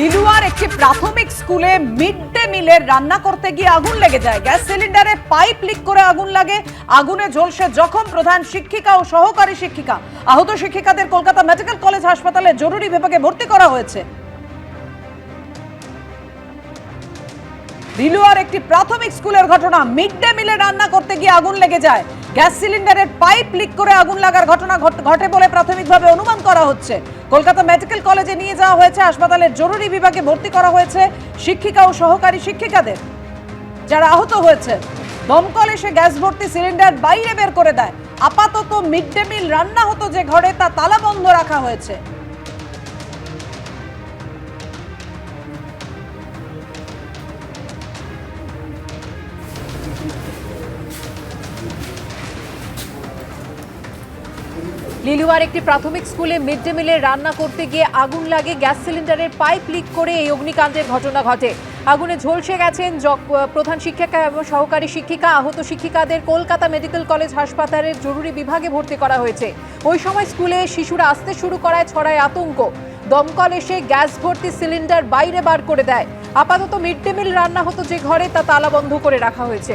লিলুয়ার একটি প্রাথমিক স্কুলে মিড ডে মিলের রান্না করতে গিয়ে আগুন লেগে যায়। গ্যাস সিলিন্ডারে পাইপ লিক করে আগুন লাগে। আগুনে ঝলসে জখম প্রধান শিক্ষিকা ও সহকারী শিক্ষিকা। আহত শিক্ষিকাদের কলকাতা মেডিকেল কলেজ হাসপাতালে জরুরি বিভাগে ভর্তি করা হয়েছে। লিলুয়ার একটি প্রাথমিক স্কুলের ঘটনা। মিড ডে মিলে রান্না করতে গিয়ে আগুন লেগে যায়। গ্যাস সিলিন্ডারের পাইপ লিক করে আগুন লাগার ঘটনা ঘট- ঘটে বলে প্রাথমিকভাবে অনুমান করা হচ্ছে। কলকাতা মেডিকেল কলেজে নিয়ে যাওয়া হয়েছে। হাসপাতালের জরুরি বিভাগে ভর্তি করা হয়েছে শিক্ষিকা ও সহকারী শিক্ষিকাদের। যারা আহত হয়েছে, দমকল এসে গ্যাস ভর্তি সিলিন্ডার বাইরে বের করে দেয়। আপাতত মিড ডে মিল রান্না হতো যে ঘরে, তা তালা বন্ধ রাখা হয়েছে। লিলুয়ার একটি প্রাথমিক স্কুলে মিড ডে মিলে রান্না করতে গিয়ে আগুন লাগে, গ্যাস সিলিন্ডারের পাইপ লিক করে এই অগ্নিকাণ্ডের ঘটনা ঘটে। আগুনে ঝলসে গেছেন প্রধান শিক্ষিকা এবং সহকারী শিক্ষিকা, আহত শিক্ষিকাদের কলকাতা মেডিকেল কলেজ হাসপাতালের জরুরি বিভাগে ভর্তি করা হয়েছে। ওই সময় স্কুলে শিশুরা আসতে শুরু করায় ছড়ায় আতঙ্ক। দমকল এসে গ্যাস ভর্তি সিলিন্ডার বাইরে বার করে দেয়। আপাতত মিড ডে মিল রান্না হতো যে ঘরে, তা তালা বন্ধ করে রাখা হয়েছে।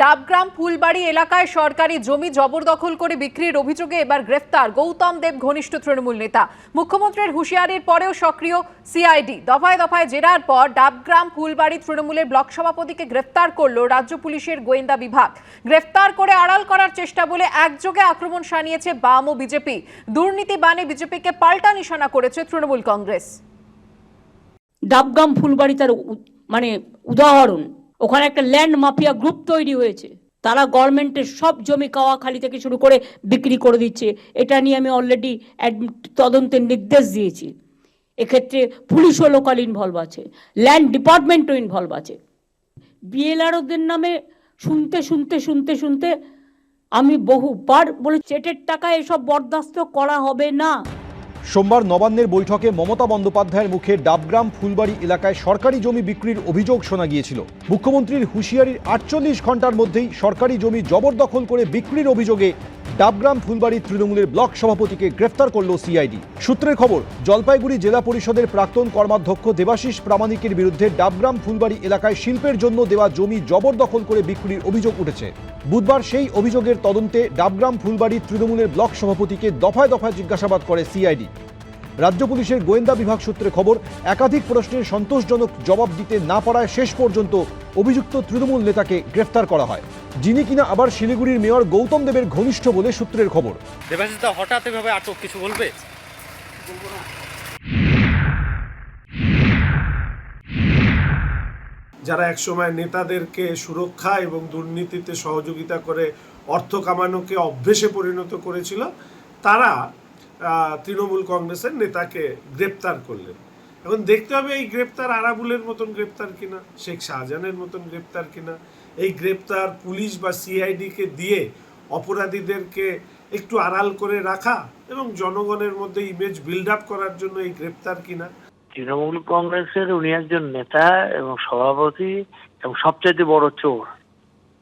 ডাবগ্রাম ফুলবাড়ি এলাকায় সরকারি জমি জবরদখল করে বিক্রির অভিযোগে এবার গ্রেফতার গৌতম দেব ঘনিষ্ঠ তৃণমূল নেতা। মুখ্যমন্ত্রীর হুঁশিয়ারির পরেও সক্রিয় সিআইডি। দফায় দফায় জেরার পর ডাবগ্রাম ফুলবাড়ি তৃণমূলের ব্লক সভাপতিকে গ্রেফতার করল রাজ্য পুলিশের গোয়েন্দা বিভাগ। গ্রেফতার করে আড়াল করার চেষ্টা বলে একযোগে আক্রমণ সানিয়েছে বাম ও বিজেপি। দুর্নীতি বানে বিজেপিকে পাল্টা নিশানা করেছে তৃণমূল কংগ্রেস। ডাবগ্রাম ফুলবাড়ি তার মানে উদাহরণ। ওখানে একটা ল্যান্ড মাফিয়া গ্রুপ তৈরি হয়েছে। তারা গভর্নমেন্টের সব জমি কাওয়াখালি থেকে শুরু করে বিক্রি করে দিচ্ছে। এটা নিয়ে আমি অলরেডি তদন্তের নির্দেশ দিয়েছি। এক্ষেত্রে পুলিশও লোকাল ইনভলভ আছে ল্যান্ড ডিপার্টমেন্টও ইনভলভ আছে। বিএলআরওদের নামে শুনতে শুনতে শুনতে শুনতে আমি বহুবার বলে চেটের টাকায় এসব বরদাস্ত করা হবে না। সোমবার নবান্নের বৈঠকে মমতা বন্দ্যোপাধ্যায়ের মুখে ডাবগ্রাম ফুলবাড়ি এলাকায় সরকারি জমি বিক্রির অভিযোগ শোনা গিয়েছিল। মুখ্যমন্ত্রীর হুঁশিয়ারির আটচল্লিশ ঘণ্টার মধ্যেই সরকারি জমি জবরদখল করে বিক্রির অভিযোগে ডাবগ্রাম ফুলবাড়ি তৃণমূলের ব্লক সভাপতিকে গ্রেফতার করল সিআইডি। সূত্রের খবর, জলপাইগুড়ি জেলা পরিষদের প্রাক্তন কর্মাধ্যক্ষ দেবাশিস প্রামাণিকের বিরুদ্ধে ডাবগ্রাম ফুলবাড়ি এলাকায় শিল্পের জন্য দেওয়া জমি জবরদখল করে বিক্রির অভিযোগ উঠেছে। বুধবার সেই অভিযোগের তদন্তে ডাবগ্রাম ফুলবাড়ি তৃণমূলের ব্লক সভাপতিকে দফায় দফায় জিজ্ঞাসাবাদ করে সিআইডি। রাজ্য পুলিশের গোয়েন্দা বিভাগ সূত্রে খবর, একাধিক প্রশ্নের সন্তোষজনক জবাব দিতে না পারায় শেষ পর্যন্ত অভিযুক্ত তৃণমূল নেতাকে গ্রেফতার করা হয়। যিনি কিনা আবার শিলিগুড়ির মেয়র গৌতম দেবের ঘনিষ্ঠ বলে সূত্রের খবর। দেবাশিস দা হঠাৎ এভাবে আটক কিছু বলবে? যারা একসময় নেতাদেরকে সুরক্ষা এবং দুর্নীতিতে সহযোগিতা করে অর্থ কামানোকে অভ্যেসে পরিণত করেছিল তারা আহ, তৃণমূল কংগ্রেসের নেতাকে গ্রেপ্তার করলেন। এখন দেখতে হবে এই গ্রেপ্তার আরাবুলের মতন গ্রেপ্তার কিনা শেখ শাহজাহানের মতন গ্রেপ্তার কিনা। এই গ্রেপ্তার পুলিশ বা সিআইডিকে দিয়ে অপরাধীদেরকে একটু আড়াল করে রাখা এবং জনগণের মধ্যে ইমেজ বিল্ড আপ করার জন্য এই গ্রেপ্তার কিনা? তৃণমূল কংগ্রেসের উনি একজন নেতা এবং সভাপতি এবং সবচাইতে বড় চোর।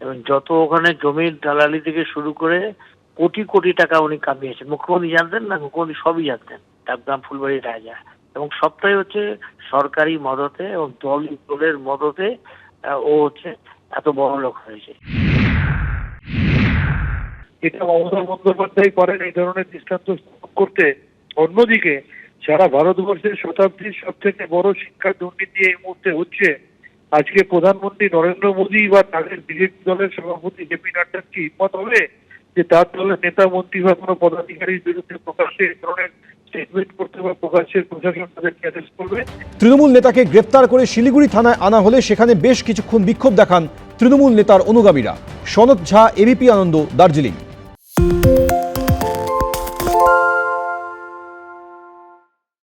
এবং যত ওখানে জমির দালালি থেকে শুরু করে কোটি কোটি টাকা উনি কামিয়েছেন। মুখ্যমন্ত্রী জানতেন না? মুখ্যমন্ত্রী সবই জানতেন। ডাকগ্রাম ফুলবাড়ির রাজা এবং সবটাই হচ্ছে সরকারি মদতে এবং দল দলের মদতে ও হচ্ছে এত বড় লোক হয়েছে। এটা মমতা বন্দ্যোপাধ্যায় করেন এই ধরনের দৃষ্টান্ত করতে। অন্যদিকে, সারা ভারতবর্ষের শতাব্দীর সব থেকে বড় শিক্ষা দুর্নীতি এই মুহূর্তে হচ্ছে, আজকে প্রধানমন্ত্রী নরেন্দ্র মোদী বা তাদের বিজেপি দলের সভাপতি জেপি নাড্ডার কি হিম্মত হবে যে তার দলের নেতা, মন্ত্রী বা কোনো পদাধিকারীর বিরুদ্ধে প্রকাশ্যে এই ধরনের স্টেটমেন্ট করতে বা প্রশাসন তাদেরকে করবে। তৃণমূল নেতাকে গ্রেপ্তার করে শিলিগুড়ি থানায় আনা হলে সেখানে বেশ কিছুক্ষণ বিক্ষোভ দেখান তৃণমূল নেতার অনুগামীরা। সনদ ঝা, এবিপি আনন্দ, দার্জিলিং।